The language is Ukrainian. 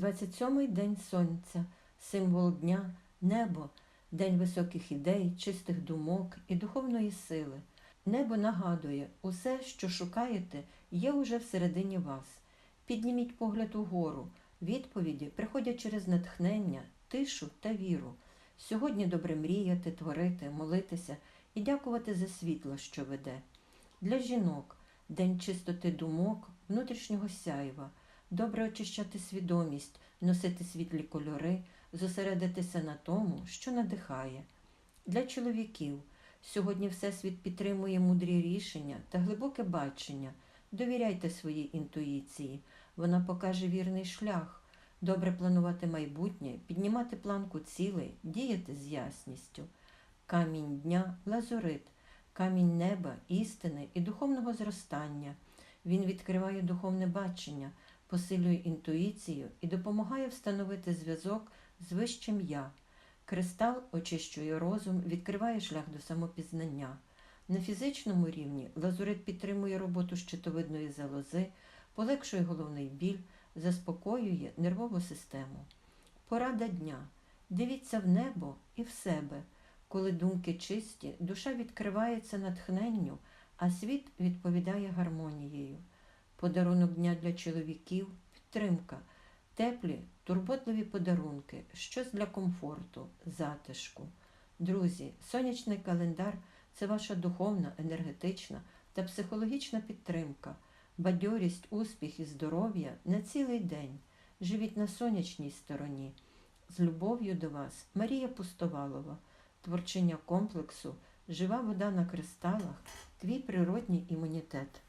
27-й день сонця, символ дня, небо, день високих ідей, чистих думок і духовної сили. Небо нагадує, усе, що шукаєте, є уже всередині вас. Підніміть погляд угору. Відповіді приходять через натхнення, тишу та віру. Сьогодні добре мріяти, творити, молитися і дякувати за світло, що веде. Для жінок день чистоти думок, внутрішнього сяйва, добре очищати свідомість, носити світлі кольори, зосередитися на тому, що надихає. Для чоловіків сьогодні Всесвіт підтримує мудрі рішення та глибоке бачення. Довіряйте своїй інтуїції, вона покаже вірний шлях. Добре планувати майбутнє, піднімати планку цілей, діяти з ясністю. Камінь дня лазурит, камінь неба, істини і духовного зростання. Він відкриває духовне бачення, посилює інтуїцію і допомагає встановити зв'язок з вищим я. Кристал очищує розум, відкриває шлях до самопізнання. На фізичному рівні лазурит підтримує роботу щитовидної залози, полегшує головний біль, заспокоює нервову систему. Порада дня. Дивіться в небо і в себе. Коли думки чисті, душа відкривається натхненню, а світ відповідає гармонією. Подарунок дня для чоловіків підтримка, теплі, турботливі подарунки, щось для комфорту, затишку. Друзі, сонячний календар це ваша духовна, енергетична та психологічна підтримка, бадьорість, успіх і здоров'я на цілий день. Живіть на сонячній стороні. З любов'ю до вас, Марія Пустовалова, творчиня комплексу, жива вода на кристалах, твій природній імунітет.